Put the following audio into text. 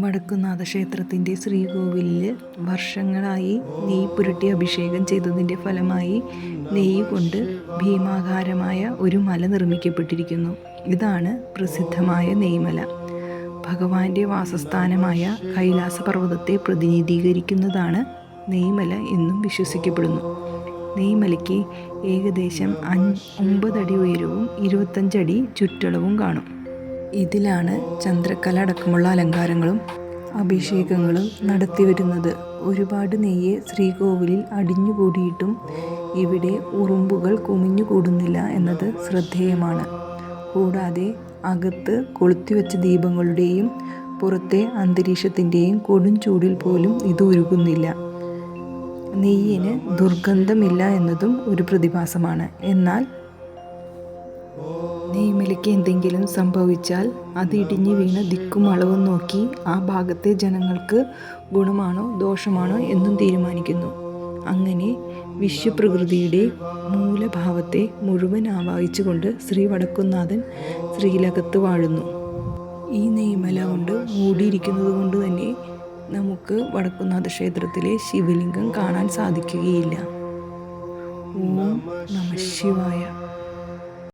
വടക്കുന്നാഥ ക്ഷേത്രത്തിന്റെ ശ്രീകോവിലിൽ വർഷങ്ങളായി നെയ്യ് പുരട്ടി അഭിഷേകം ചെയ്തതിന്റെ ഫലമായി നെയ്യ് കൊണ്ട് ഭീമാകാരമായ ഒരു മല നിർമ്മിക്കപ്പെട്ടിരിക്കുന്നു. ഇതാണ് പ്രസിദ്ധമായ നെയ്മല. ഭഗവാന്റെ വാസസ്ഥാനമായ കൈലാസ പർവതത്തെ പ്രതിനിധീകരിക്കുന്നതാണ് നെയ്മല എന്നും വിശ്വസിക്കപ്പെടുന്നു. നെയ്മലയ്ക്ക് ഏകദേശം അഞ്ച് ഒമ്പതടി ഉയരവും ഇരുപത്തഞ്ചടി ചുറ്റളവും കാണും. ഇതിലാണ് ചന്ദ്രക്കല അടക്കമുള്ള അലങ്കാരങ്ങളും അഭിഷേകങ്ങളും നടത്തിവരുന്നത്. ഒരുപാട് നെയ്യ് ശ്രീകോവിലിൽ അടിഞ്ഞുകൂടിയിട്ടും ഇവിടെ ഉറുമ്പുകൾ കുമിഞ്ഞുകൂടുന്നില്ല എന്നത് ശ്രദ്ധേയമാണ്. കൂടാതെ അകത്ത് കൊളുത്തിവെച്ച ദീപങ്ങളുടെയും പുറത്തെ അന്തരീക്ഷത്തിന്റെയും കൊടും ചൂടിൽ പോലും ഇത് ഉരുകുന്നില്ല. നെയ്യിന് ദുർഗന്ധമില്ല എന്നതും ഒരു പ്രതിഭാസമാണ്. എന്നാൽ നെയ്മലയ്ക്ക് എന്തെങ്കിലും സംഭവിച്ചാൽ അത് ഇടിഞ്ഞു വീണ ദിക്കും അളവും നോക്കി ആ ഭാഗത്തെ ജനങ്ങൾക്ക് ഗുണമാണോ ദോഷമാണോ എന്നും തീരുമാനിക്കുന്നു. അങ്ങനെ വിശ്വപ്രകൃതിയുടെ മൂലഭാവത്തെ മുഴുവൻ ആവാഹിച്ചുകൊണ്ട് ശ്രീ വടക്കുന്നാഥൻ ശ്രീലകത്ത് വാഴുന്നു. ഈ നെയ്മല കൊണ്ട് മൂടിയിരിക്കുന്നത് കൊണ്ട് തന്നെ നമുക്ക് വടക്കുന്നാഥ ക്ഷേത്രത്തിലെ ശിവലിംഗം കാണാൻ സാധിക്കുകയില്ല. ഓം നമ ശിവായ.